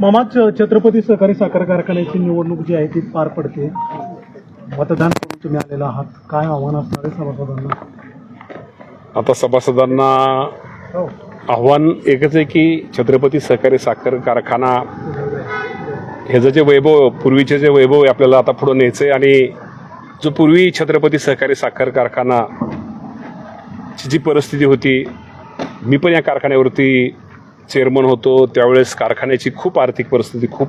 मामा छ- छत्रपती सहकारी साखर कारखान्याची निवडणूक जी आहे ती पार पडते. मतदान करून तुम्ही आलेला आहात. काय आव्हान असणार आहे सभासदांना? आता सभासदांना हो. आव्हान एकच आहे की छत्रपती सहकारी साखर कारखाना ह्याचं जे वैभव पूर्वीचे जे वैभव आहे आपल्याला आता पुढं न्यायचं आहे. आणि जो पूर्वी छत्रपती सहकारी साखर कारखाना जी परिस्थिती होती मी पण या कारखान्यावरती चेअरमन होतो त्यावेळेस कारखान्याची खूप आर्थिक परिस्थिती खूप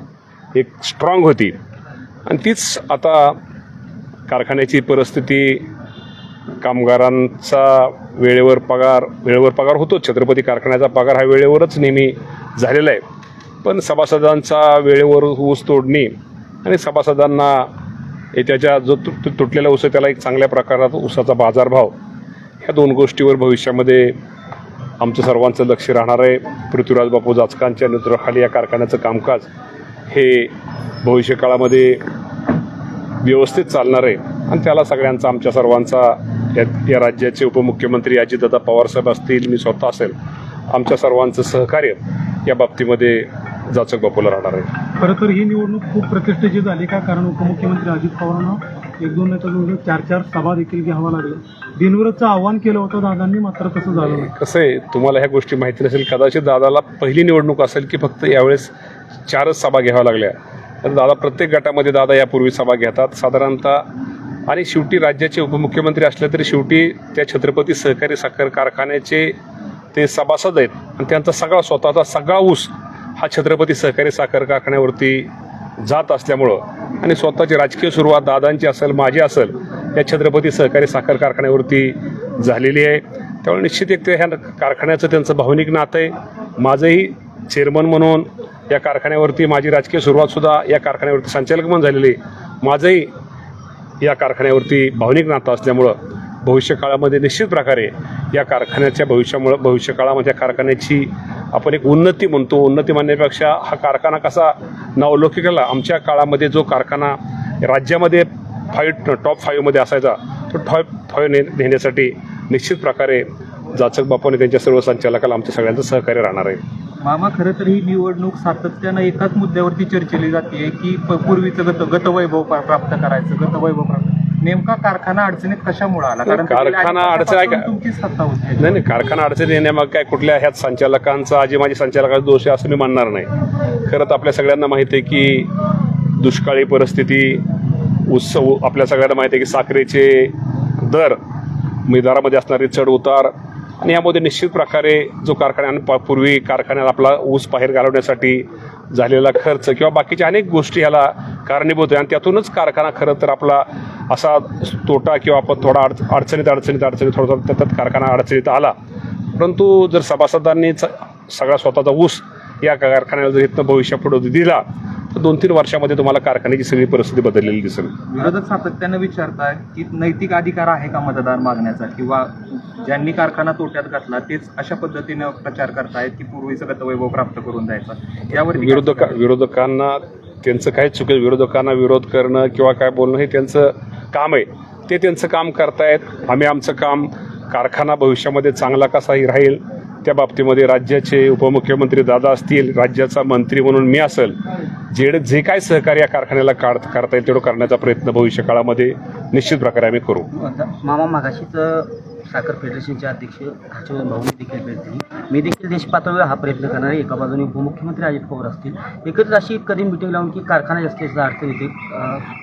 एक स्ट्रॉंग होती. आणि तीच आता कारखान्याची परिस्थिती कामगारांचा वेळेवर पगार वेळेवर पगार होतो छत्रपती कारखान्याचा पगार हा वेळेवरच नेहमी झालेला आहे. पण सभासदांचा वेळेवर ऊस तोडणी आणि सभासदांना हे त्याच्या जो तु- तुटलेला ऊस आहे त्याला एक चांगल्या प्रकारात ऊसाचा बाजारभाव ह्या दोन गोष्टीवर भविष्यामध्ये आमचं सर्वांचं लक्ष राहणार आहे. पृथ्वीराज बापू जाचकांच्या नेतृत्वाखाली या कारखान्याचं कामकाज हे भविष्यकाळामध्ये व्यवस्थित चालणार आहे. आणि त्याला सगळ्यांचा आमच्या सर्वांचा या या राज्याचे उपमुख्यमंत्री अजितदादा पवारसाहेब असतील मी स्वतः असेल आमच्या सर्वांचं सहकार्य या बाबतीमध्ये जाचक बापूला राहणार आहे. खरं तर ही निवडणूक खूप प्रतिष्ठेची झाली का? कारण उपमुख्यमंत्री अजित पवारांना एक दोन नेत्यांना चार चार सभा देखील घ्यावा लागल्या. दिनवरचं आव्हान केलं होतं दादांनी मात्र तसं झालं नाही. कसं आहे तुम्हाला ह्या गोष्टी माहिती नसेल कदाचित दादाला पहिली निवडणूक असेल की फक्त यावेळेस चारच सभा घ्याव्या लागल्या. तर दादा प्रत्येक गटामध्ये दादा यापूर्वी सभा घेतात. साधारणतः आणि शेवटी राज्याचे उपमुख्यमंत्री असले तरी शेवटी त्या छत्रपती सहकारी साखर कारखान्याचे ते सभासद आहेत. आणि त्यांचा सगळा स्वतःचा सगळा ऊस हा छत्रपती सहकारी साखर कारखान्यावरती जात असल्यामुळं आणि स्वतःची राजकीय सुरुवात दादांची असेल माझी असेल या छत्रपती सहकारी साखर कारखान्यावरती झालेली आहे. त्यामुळे निश्चित एक ते ह्या कारखान्याचं त्यांचं भावनिक नातं आहे. माझंही चेअरमन म्हणून या कारखान्यावरती माझी राजकीय सुरुवातसुद्धा या कारखान्यावरती संचालक म्हणून झालेली आहे. माझंही या कारखान्यावरती भावनिक नातं असल्यामुळं भविष्य काळामध्ये निश्चित प्रकारे या कारखान्याच्या भविष्यामुळं भविष्य काळामध्ये या कारखान्याची आपण एक उन्नती म्हणतो. उन्नती म्हणण्यापेक्षा हा कारखाना कसा नावलौकिकाला आमच्या काळामध्ये जो कारखाना राज्यामध्ये फाईव्ह टॉप फाईव्हमध्ये असायचा तो टॉप फाईव्ह ने नेण्यासाठी निश्चित प्रकारे जाचक बापाने त्यांच्या सर्व संचालकाला आमच्या सगळ्यांचं सहकार्य राहणार आहे. मामा खरं तर ही निवडणूक सातत्यानं एकाच मुद्द्यावरती चर्चेली जाते की प- पूर्वीचं गत गतवैभव प्राप्त करायचं गतवैभव प्राप्त नेमका कारखाना अडचणीत कशामुळे आला? कारण कारखाना अडचण आहे का? तुमचीच सत्ता होती. नाही नाही कारखाना अडचणी येण्यामाग काय कुठल्या ह्यात संचालकांचा आजी माझी संचालकाचा दोष आहे असं मी म्हणणार नाही. खरं तर आपल्या सगळ्यांना माहिती आहे की दुष्काळी परिस्थिती उत्सव आपल्या सगळ्यांना माहिती आहे की साखरेचे दर मी दरामध्ये असणारे चढ उतार आणि यामध्ये निश्चित प्रकारे जो कारखान्यानं पा- पूर्वी कारखान्यात आपला ऊस बाहेर घालवण्यासाठी झालेला खर्च किंवा बाकीच्या अनेक गोष्टी ह्याला कारणीभूत आहे आणि त्यातूनच कारखाना खरं तर आपला असा तोटा किंवा आपण थोडा अड अडचणीत अडचणीत अडचणीत थोडा त्यात कारखाना अडचणीत आला. परंतु जर सभासदांनी सगळा स्वतःचा ऊस या कारखान्याला जर इथनं भविष्यापुढे दिला दोन तीन वर्षामध्ये तुम्हाला कारखान्याची सगळी परिस्थिती बदललेली दिसेल. विरोधक सातत्यानं विचारतात की नैतिक अधिकार आहे का मतदार मागण्याचा किंवा ज्यांनी कारखाना तोट्यात घातला तेच अशा पद्धतीनं प्रचार करतायत की पूर्वीचं गतवैभव प्राप्त करून द्यायचा? यावरती काय विरोधक विरोधकांना त्यांचं काही चुकेल? विरोधकांना विरोध करणं किंवा काय बोलणं हे त्यांचं काम आहे. ते त्यांचं काम करतायत. आम्ही आमचं काम कारखाना भविष्यामध्ये चांगला कसाही राहील. त्या बाबतीमध्ये राज्याचे उपमुख्यमंत्री दादा असतील राज्याचा मंत्री म्हणून मी असेल जे जे काय सहकार्य या कारखान्याला काढ करता येईल तेवढं करण्याचा प्रयत्न भविष्य काळामध्ये निश्चित प्रकारे आम्ही करू. मामा मागाशीच साखर फेडरेशनचे अध्यक्ष हर्षवर्धन भाऊ देखील भेटतील मी देखील देश पातळीवर हा प्रयत्न करणार आहे. एका बाजूने उपमुख्यमंत्री अजित पवार असतील. एकत्र अशी कधी मिटिंग लावून की कारखाना जास्त अडचण येते.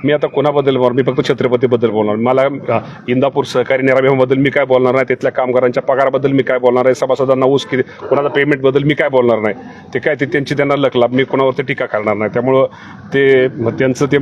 मी आता कोणाबद्दल बोलणार? मी फक्त छत्रपतीबद्दल बोलणार. मला इंदापूर सहकारी निराभ्याबद्दल मी काय बोलणार नाही? तिथल्या कामगारांच्या पगाराबद्दल मी काय बोलणार आहे सभासदांना ऊस किती कोणाचा पेमेंटबद्दल मी काय बोलणार नाही? ते काय ते त्यांची त्यांना लकलाभ मी कोणावरती टीका करणार नाही. त्यामुळं ते त्यांचं ते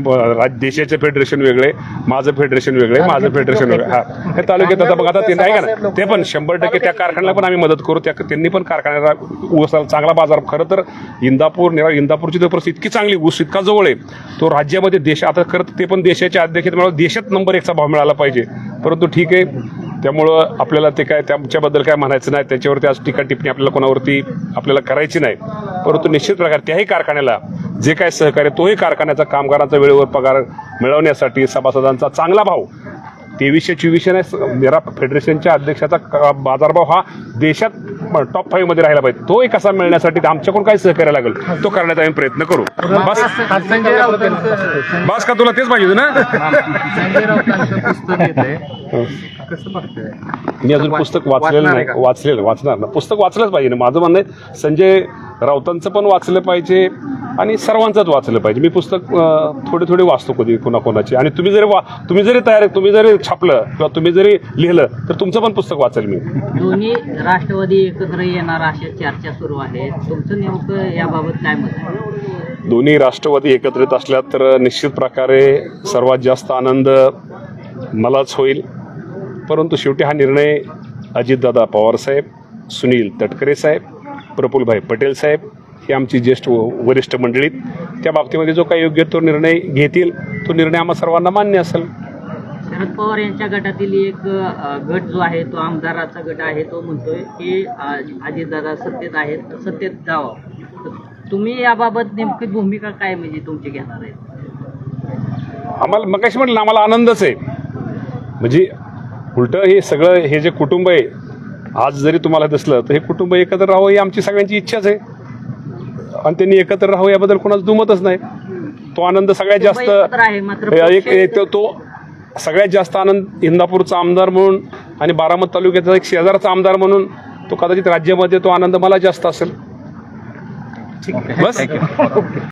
देशाचे फेडरेशन वेगळे माझं फेडरेशन वेगळे माझं फेडरेशन वेगळे. हा. हे तालुक्यात आता बघ आता ते नाही का ते पण शंभर टक्के त्या कारखान्याला पण आम्ही मदत करू. त्या त्यांनी पण कारखान्याला ऊसाला चांगला बाजार. खरं तर इंदापूर निरा इंदापूरची तर परिस्थिती इतकी चांगली ऊस इतका जवळ आहे. तो राज्यामध्ये देश आता खरं ते पण देशाचे अध्यक्ष आहेत, मला देशात नंबर एकचा भाव मिळाला पाहिजे. परंतु ठीक आहे. त्यामुळं आपल्याला ते काय त्याच्याबद्दल काय म्हणायचं नाही. त्याच्यावरती आज टीका टिप्पणी आपल्याला कोणावरती आपल्याला करायची नाही. परंतु निश्चित प्रकारे त्याही कारखान्याला जे काय सहकार्य तोही कारखान्याचा कामगारांचा वेळेवर पगार मिळवण्यासाठी सभासदांचा चांगला भाव तेवीसशे चोवीसशे नाही मेरा फेडरेशनच्या अध्यक्षाचा बाजारभाव हा देशात टॉप फाईव्हमध्ये राहिला पाहिजे. तो एक असा मिळण्यासाठी आमच्याकडून काय सहकार्य लागेल? तो करण्याचा आम्ही प्रयत्न करू. बस. बस का तुला तेच पाहिजे ना? मी अजून पुस्तक वाचलेलं नाही? वाचलेलं वाचणार. ना पुस्तक वाचलंच पाहिजे. ना माझं म्हणणं आहे संजय राऊतांचं पण वाचलं पाहिजे. आणि सर्वांचंच वाचलं पाहिजे. मी पुस्तक थोडे थोडे वाचतो कधी कोणाकोणाचे. आणि तुम्ही जरी वा तुम्ही जरी तयार तुम्ही जरी छापलं किंवा तुम्ही जरी लिहिलं तर तुमचं पण पुस्तक वाचेल मी. दोन्ही राष्ट्रवादी एकत्र येणार अशा चर्चा सुरू आहेत तुमचं नेमकं याबाबत काय मत आहे? दोन्ही राष्ट्रवादी एकत्रित असल्या तर निश्चित प्रकारे सर्वात जास्त आनंद मलाच होईल. परंतु शेवटी हा निर्णय अजितदादा पवारसाहेब सुनील तटकरे साहेब प्रफुल्लभाई पटेल साहेब ही आमची ज्येष्ठ व- वरिष्ठ मंडळीत त्या बाबतीमध्ये जो काही योग्य तो निर्णय घेतील तो निर्णय आम्हा सर्वांना मान्य असेल. शरद पवार यांच्या गटातील एक गट जो आहे तो आमदाराचा गट आहे तो म्हणतोय की अजितदादा सत्तेत आहेत सत्तेत जावं. तुम्ही याबाबत नेमकी भूमिका काय म्हणजे तुमची घेणार आहे आम्हाला मगाशी म्हटलं ना, आम्हाला आनंदच आहे. म्हणजे उलटं हे सगळं हे जे कुटुंब आहे आज जरी तुम्हाला दिसलं तर हे कुटुंब एकत्र राहावं ही आमची सगळ्यांची इच्छाच आहे. आणि त्यांनी एकत्र राहावं याबद्दल कोणाचं दुमतच नाही. तो आनंद सगळ्यात जास्त एकत्र आहे मात्र एक पक्ष- एक तो- तो सगळ्यात जास्त आनंद इंदापूरचा आमदार म्हणून आणि बारामती तालुक्याचा एक शेजारचा आमदार म्हणून तो कदाचित राज्यामध्ये तो आनंद मला जास्त असेल. बस.